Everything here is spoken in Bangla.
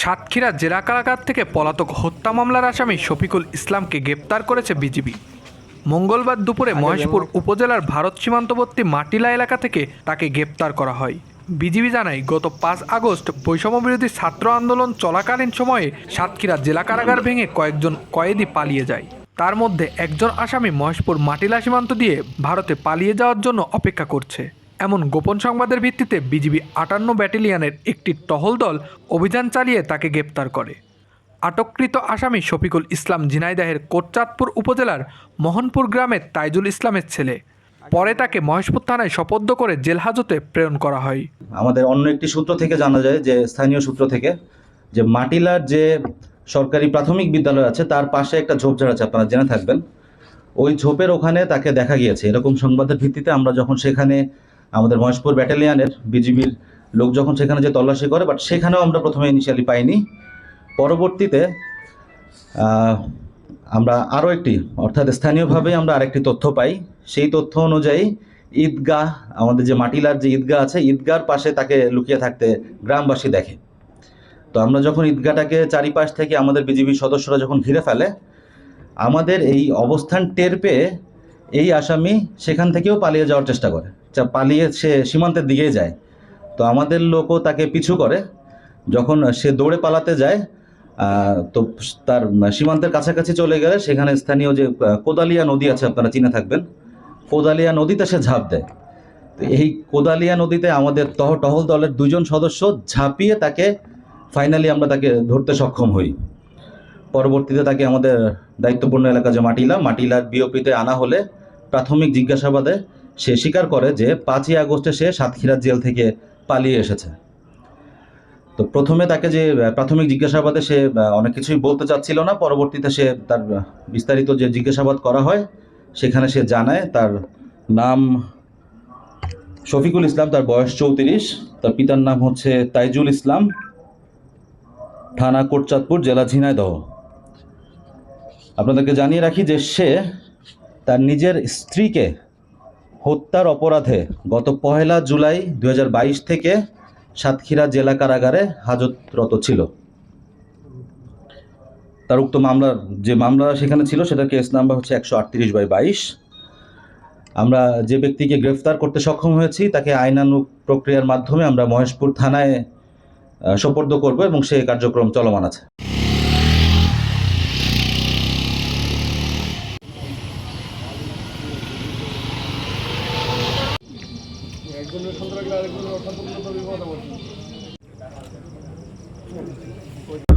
সাতক্ষীরা জেলা কারাগার থেকে পলাতক হত্যা মামলার আসামি শফিকুল ইসলামকে গ্রেপ্তার করেছে বিজিবি। মঙ্গলবার দুপুরে মহেশপুর উপজেলার ভারত সীমান্তবর্তী মাটিলা এলাকা থেকে তাকে গ্রেপ্তার করা হয়। বিজিবি জানায় গত পাঁচ আগস্ট বৈষম্যবিরোধী ছাত্র আন্দোলন চলাকালীন সময়ে সাতক্ষীরা জেলা কারাগার ভেঙে কয়েকজন কয়েদি পালিয়ে যায়। তার মধ্যে একজন আসামি মহেশপুর মাটিলা সীমান্ত দিয়ে ভারতে পালিয়ে যাওয়ার জন্য অপেক্ষা করছে। এমন গোপন সংবাদের ভিত্তিতে বিজিবি আটান্ন ব্যাটালিয়নের একটি টহল দল অভিযান চালিয়ে তাকে গ্রেপ্তার করে। আটককৃত আসামি শফিকুল ইসলাম ঝিনাইদহের কোটচাঁদপুর উপজেলার মোহনপুর গ্রামের তাইজুল ইসলামের ছেলে। পরে তাকে মহেশপুর থানায় সোপর্দ করে জেল হাজতে প্রেরণ করা হয়। আমাদের অন্য একটি সূত্র থেকে জানা যায় যে, স্থানীয় সূত্র থেকে, যে মাটিলার যে সরকারি প্রাথমিক বিদ্যালয় আছে, তার পাশে একটা ঝোপঝাড় আছে, আপনারা জেনে থাকবেন। ওই ঝোপের ওখানে তাকে দেখা গিয়েছে। এরকম সংবাদের ভিত্তিতে আমরা যখন সেখানে আমাদের মহেশপুর ব্যাটালিয়ানের বিজিবির লোক যখন সেখানে যে তল্লাশি করে বাট সেখানেও আমরা প্রথমে ইনিশিয়ালি পাইনি। পরবর্তীতে আমরা আরও একটি, অর্থাৎ স্থানীয়ভাবে আমরা আরেকটি তথ্য পাই। সেই তথ্য অনুযায়ী ঈদগাহ, আমাদের যে মাটিলার যে ঈদগাহ আছে, ঈদগাহর পাশে তাকে লুকিয়ে থাকতে গ্রামবাসী দেখে। তো আমরা যখন ঈদগাহটাকে চারিপাশ থেকে আমাদের বিজিবি সদস্যরা যখন ঘিরে ফেলে, আমাদের এই অবস্থান টের পেয়ে এই আসামি সেখান থেকেও পালিয়ে যাওয়ার চেষ্টা করে। পালিয়ে সে সীমান্তের দিকেই যায়। তো আমাদের লোকও তাকে পিছু করে। যখন সে দৌড়ে পালাতে যায় তো তার সীমান্তের কাছাকাছি চলে গেলে সেখানে স্থানীয় যে কোদালিয়া নদী আছে, আপনারা চিনে থাকবেন। কোদালিয়া নদীতে সে ঝাঁপ দেয়। তো এই কোদালিয়া নদীতে আমাদের তহ, টহল দলের দুজন সদস্য ঝাঁপিয়ে তাকে ফাইনালি আমরা তাকে ধরতে সক্ষম হই। পরবর্তীতে তাকে আমাদের দায়িত্বপূর্ণ এলাকা যে মাটিলা, মাটিলার বিওপিতে আনা হলে প্রাথমিক জিজ্ঞাসাবাদে সে স্বীকার করে যে পাঁচই আগস্টে সে সাতক্ষীরা জেল থেকে পালিয়ে এসেছে। তো প্রথমে তাকে যে প্রাথমিক জিজ্ঞাসাবাদে সে অনেক কিছুই বলতে চাচ্ছিল না। পরবর্তীতে সে তার বিস্তারিত যে জিজ্ঞাসাবাদ করা হয়, সেখানে সে জানায় তার নাম শফিকুল ইসলাম, তার বয়স চৌত্রিশ। তার পিতার নাম হচ্ছে তাইজুল ইসলাম। থানা কোটচাঁদপুর, জেলা ঝিনাইদহ। আপনাদেরকে জানিয়ে রাখি যে সে তার নিজের স্ত্রীকে হত্যার অপরাধে গত পহেলা জুলাই দু হাজার বাইশ থেকে সাতক্ষীরা জেলা কারাগারে হাজতরত ছিল। তার উক্ত মামলার যে মামলা সেখানে ছিল সেটার কেস নাম্বার হচ্ছে একশো আটত্রিশ বাই বাইশ। আমরা যে ব্যক্তিকে গ্রেফতার করতে সক্ষম হয়েছি তাকে আইনানুগ প্রক্রিয়ার মাধ্যমে আমরা মহেশপুর থানায় সোপর্দ করব এবং সেই কার্যক্রম চলমান আছে। একজনের সন্ত্রাস আরেকজনের অসন্ত্রাস বিপদ